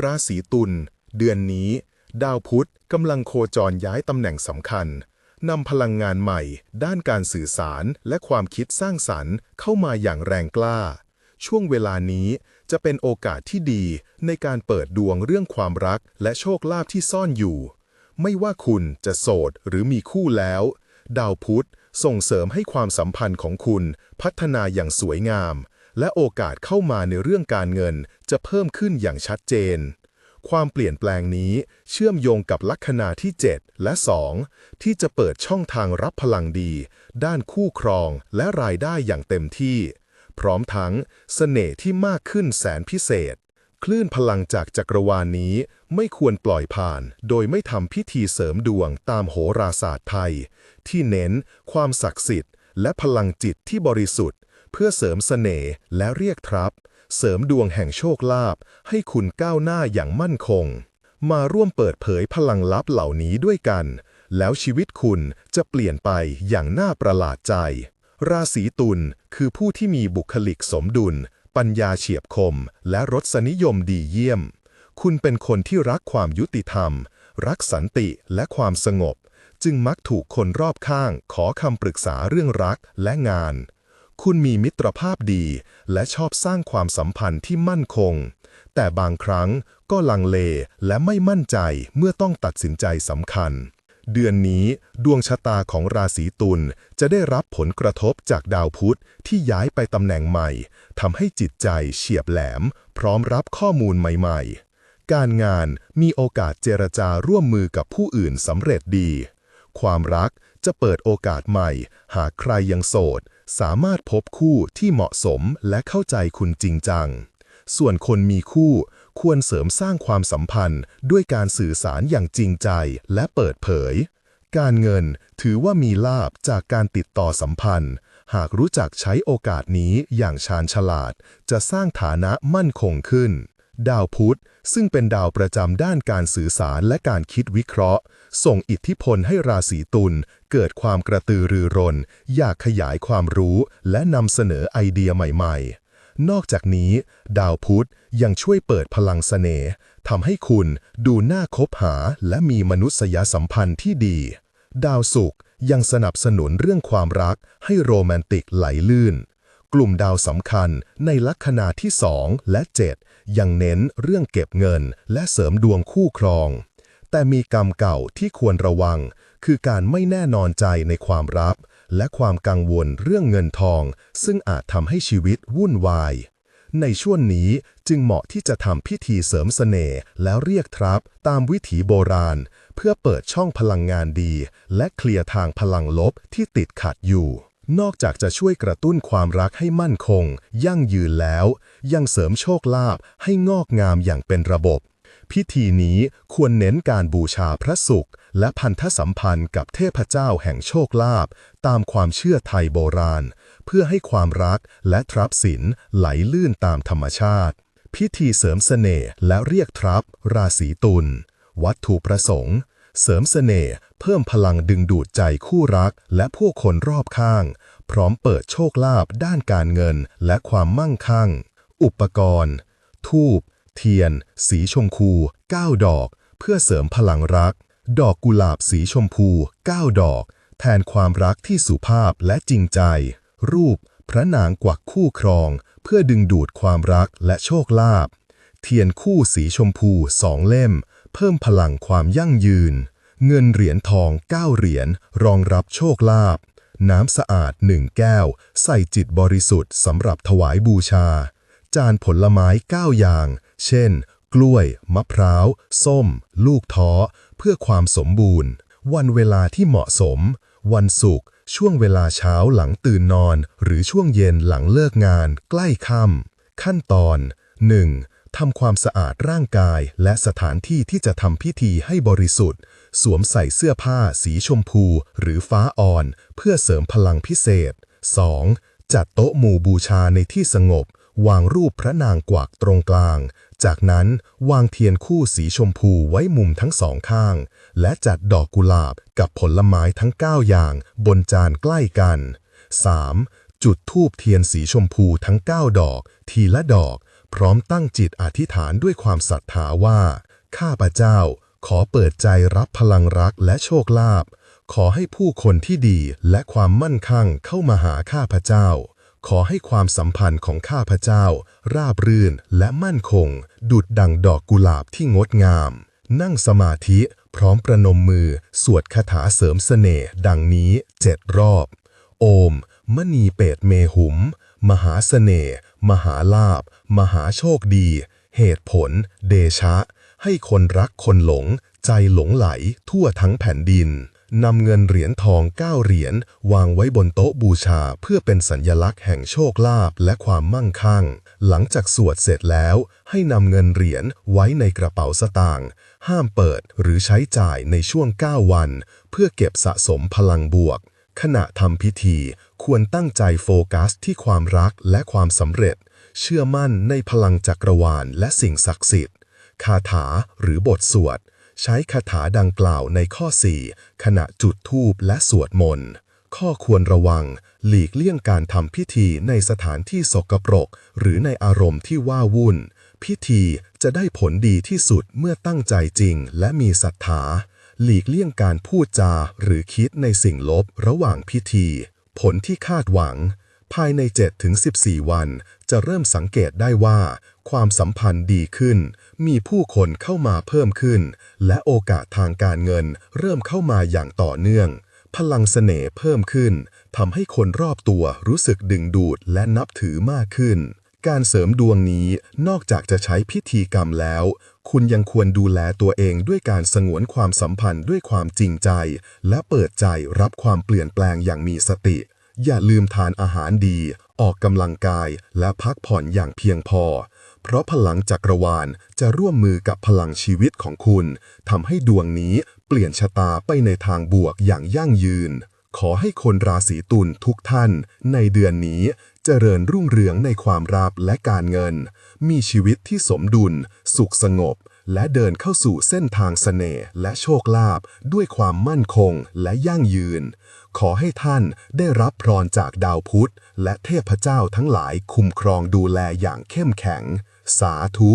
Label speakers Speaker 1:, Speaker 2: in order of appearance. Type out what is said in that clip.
Speaker 1: ราศีตุลเดือนนี้ ดาวพุธกำลังโคจรย้ายตำแหน่งสำคัญนำพลังงานใหม่ ด้านการสื่อสารและความคิดสร้างสรรค์เข้ามาอย่างแรงกล้า ช่วงเวลานี้จะเป็นโอกาสที่ดีในการเปิดดวงเรื่องความรักและโชคลาภที่ซ่อนอยู่ ไม่ว่าคุณจะโสดหรือมีคู่แล้ว ดาวพุธส่งเสริมให้ความสัมพันธ์ของคุณพัฒนาอย่างสวยงาม และโอกาสเข้ามาในเรื่องการเงินจะเพิ่มขึ้นอย่างชัดเจน ความเปลี่ยนแปลงนี้เชื่อมโยงกับลัคนาที่ 7 และ 2 ที่จะเปิดช่องทางรับพลังดี ด้านคู่ครองและรายได้อย่างเต็มที่ พร้อมทั้งเสน่ห์ที่มากขึ้นแสนพิเศษ คลื่นพลังจากจักรวาลนี้ไม่ควรปล่อยผ่าน โดยไม่ทำพิธีเสริมดวงตามโหราศาสตร์ไทย ที่เน้นความศักดิ์สิทธิ์และพลังจิตที่บริสุทธิ์ เพื่อเสริมเสน่ห์และเรียกทรัพย์ เสริมดวงแห่งโชคลาภให้คุณก้าวหน้าอย่างมั่นคง มาร่วมเปิดเผยพลังลับเหล่านี้ด้วยกัน แล้วชีวิตคุณจะเปลี่ยนไปอย่างน่าประหลาดใจ ราศีตุลคือผู้ที่มีบุคลิกสมดุล ปัญญาเฉียบคม และรสนิยมดีเยี่ยม คุณเป็นคนที่รักความยุติธรรม รักสันติและความสงบ จึงมักถูกคนรอบข้างขอคำปรึกษาเรื่องรักและงาน คุณมีมิตรภาพดี และชอบสร้างความสัมพันธ์ที่มั่นคง แต่บางครั้งก็ลังเลและไม่มั่นใจเมื่อต้องตัดสินใจสำคัญ เดือนนี้ดวงชะตาของราศีตุลจะได้รับผลกระทบจากดาวพุธที่ย้ายไปตำแหน่งใหม่ทำให้จิตใจเฉียบแหลม พร้อมรับข้อมูลใหม่ๆ การงานมีโอกาสเจรจาร่วมมือกับผู้อื่นสำเร็จดี ความรักจะเปิดโอกาสใหม่ หากใครยังโสด สามารถพบคู่ที่เหมาะสมและเข้าใจคุณจริงจัง ส่วนคนมีคู่ควรเสริมสร้างความสัมพันธ์ด้วยการสื่อสารอย่างจริงใจและเปิดเผย การเงินถือว่ามีลาบจากการติดต่อสัมพันธ์ หากรู้จักใช้โอกาสนี้อย่างชาญฉลาด จะสร้างฐานะมั่นคงขึ้น ดาวพุธซึ่งเป็นดาวประจำด้านการสื่อสารและการคิดวิเคราะห์ ส่งอิทธิพลให้ราศีตุลเกิดความกระตือรือร้นอยากขยายความรู้และนำเสนอไอเดียใหม่ๆ นอกจากนี้ ดาวพุธยังช่วยเปิดพลังเสน่ห์ทำให้คุณดูน่าคบหาและมีมนุษยสัมพันธ์ที่ดี ดาวศุกร์ยังสนับสนุนเรื่องความรักให้โรแมนติกไหลลื่นกลุ่มดาวสำคัญในลัคนาที่ 2 และ 7 ยังเน้นเรื่องเก็บเงินและเสริมดวงคู่ครอง แต่มีกรรมเก่าที่ควรระวัง คือการไม่แน่นอนใจในความรักและความกังวลเรื่องเงินทอง ซึ่งอาจทำให้ชีวิตวุ่นวาย ในช่วงนี้จึงเหมาะที่จะทำพิธีเสริมเสน่ห์แล้วเรียกทรัพย์ตามวิถีโบราณ เพื่อเปิดช่องพลังงานดี และเคลียร์ทางพลังลบที่ติดขัดอยู่ นอกจากจะช่วยกระตุ้นความรักให้มั่นคง ยั่งยืนแล้ว ยังเสริมโชคลาภให้งอกงามอย่างเป็นระบบ พิธีนี้ควรเน้นการบูชาพระศุกร์และพันธสัมพันธ์กับเทพเจ้าแห่งโชคลาภตามความเชื่อไทยโบราณ เพื่อให้ความรักและทรัพย์สินไหลลื่นตามธรรมชาติ พิธีเสริมเสน่ห์และเรียกทรัพย์ ราศีตุลวัตถุประสงค์ เสริมเสน่ห์เพิ่มพลังดึงดูดใจคู่รักและผู้คนรอบข้าง พร้อมเปิดโชคลาภด้านการเงินและความมั่งคั่ง อุปกรณ์ ทูบ เทียน สีชมพู 9 ดอก เพื่อเสริมพลังรัก ดอกกุหลาบสีชมพู 9 ดอก แทนความรักที่สุภาพและจริงใจ รูป พระนางกวักคู่ครอง เพื่อดึงดูดความรักและโชคลาภเทียนคู่สีชมพูสองเล่ม เพิ่มพลังความยั่งยืน เงินเหรียญทอง 9 เหรียญรองรับโชคลาภน้ำสะอาดหนึ่งแก้ว ใส่จิตบริสุทธิ์สำหรับถวายบูชา จานผลไม้ 9 อย่าง เช่น กล้วย มะพร้าว ส้ม ลูกท้อ เพื่อความสมบูรณ์ วันเวลาที่เหมาะสม วันศุกร์ช่วงเวลาเช้าหลังตื่นนอน หรือช่วงเย็นหลังเลิกงาน ใกล้ค่ำขั้นตอน 1. ทำความสะอาดร่างกายและสถานที่ที่จะทำพิธีให้บริสุทธิ์ สวมใส่เสื้อผ้าสีชมพูหรือฟ้าอ่อน เพื่อเสริมพลังพิเศษ 2. จัดโต๊ะหมู่บูชาในที่สงบ วางรูปพระนางกวักตรงกลาง จากนั้นวางเทียนคู่สีชมพูไว้มุมทั้งสองข้าง และจัดดอกกุหลาบกับผลไม้ทั้ง 9 อย่าง บนจานใกล้กัน 3. จุดธูปเทียนสีชมพูทั้ง 9 ดอก ทีละดอก พร้อมตั้งจิตอธิษฐานด้วยความศรัทธาว่า ข้าพเจ้าขอเปิดใจรับพลังรักและโชคลาภ ขอให้ผู้คนที่ดีและความมั่นคั่งเข้ามาหาข้าพเจ้า ขอให้ความสัมพันธ์ของข้าพเจ้า ราบรื่นและมั่นคง ดุดดังดอกกุหลาบที่งดงาม นั่งสมาธิพร้อมประนมมือ สวดคาถาเสริมเสน่ห์ดังนี้เจ็ดรอบ โอม มณีเปตเมหุม มหาเสน่ห์มหาลาบ มหาโชคดี เหตุผล เดชะ ให้คนรักคนหลง ใจหลงไหล ทั่วทั้งแผ่นดินนำเงินเหรียญทองเก้าเหรียญวางไว้บนโต๊ะบูชาเพื่อเป็นสัญญลักษณ์แห่งโชคลาภและความมั่งคั่ง หลังจากสวดเสร็จแล้ว ให้นำเงินเหรียญไว้ในกระเป๋าสตางค์ห้ามเปิดหรือใช้จ่ายในช่วง 9 วัน เพื่อเก็บสะสมพลังบวก ขณะทำพิธี ควรตั้งใจโฟกัสที่ความรักและความสำเร็จ เชื่อมั่นในพลังจักรวาลและสิ่งศักดิ์สิทธิ์ คาถาหรือบทสวด ใช้คาถาดังกล่าวในข้อ 4 ขณะจุดธูปและสวดมนต์ ข้อควรระวัง หลีกเลี่ยงการทำพิธีในสถานที่สกปรก หรือในอารมณ์ที่ว้าวุ่น พิธีจะได้ผลดีที่สุดเมื่อตั้งใจจริงและมีศรัทธา หลีกเลี่ยงการพูดจาหรือคิดในสิ่งลบระหว่างพิธี ผลที่คาดหวัง ภายใน 7-14 วัน จะเริ่มสังเกตได้ว่า ความสัมพันธ์ดีขึ้น มีผู้คนเข้ามาเพิ่มขึ้น และโอกาสทางการเงินเริ่มเข้ามาอย่างต่อเนื่อง พลังเสน่ห์เพิ่มขึ้นทำให้คนรอบตัวรู้สึกดึงดูดและนับถือมากขึ้นการเสริมดวงนี้นอกจากจะใช้พิธีกรรมแล้ว คุณยังควรดูแลตัวเองด้วยการสงวนความสัมพันธ์ด้วยความจริงใจ และเปิดใจรับความเปลี่ยนแปลงอย่างมีสติ อย่าลืมทานอาหารดี ออกกำลังกายและพักผ่อนอย่างเพียงพอ เพราะพลังจักรวาลจะร่วมมือกับพลังชีวิตของคุณทำให้ดวงนี้เปลี่ยนชะตาไปในทางบวกอย่างยั่งยืน ขอให้คนราศีตุลทุกท่านในเดือนนี้เจริญรุ่งเรืองในความราบและการเงิน มีชีวิตที่สมดุล สุขสงบ และเดินเข้าสู่เส้นทางเสน่ห์และโชคลาภด้วยความมั่นคงและยั่งยืน ขอให้ท่านได้รับพรจากดาวพุธ และเทพเจ้าทั้งหลายคุ้มครองดูแลอย่างเข้มแข็ง สาธุ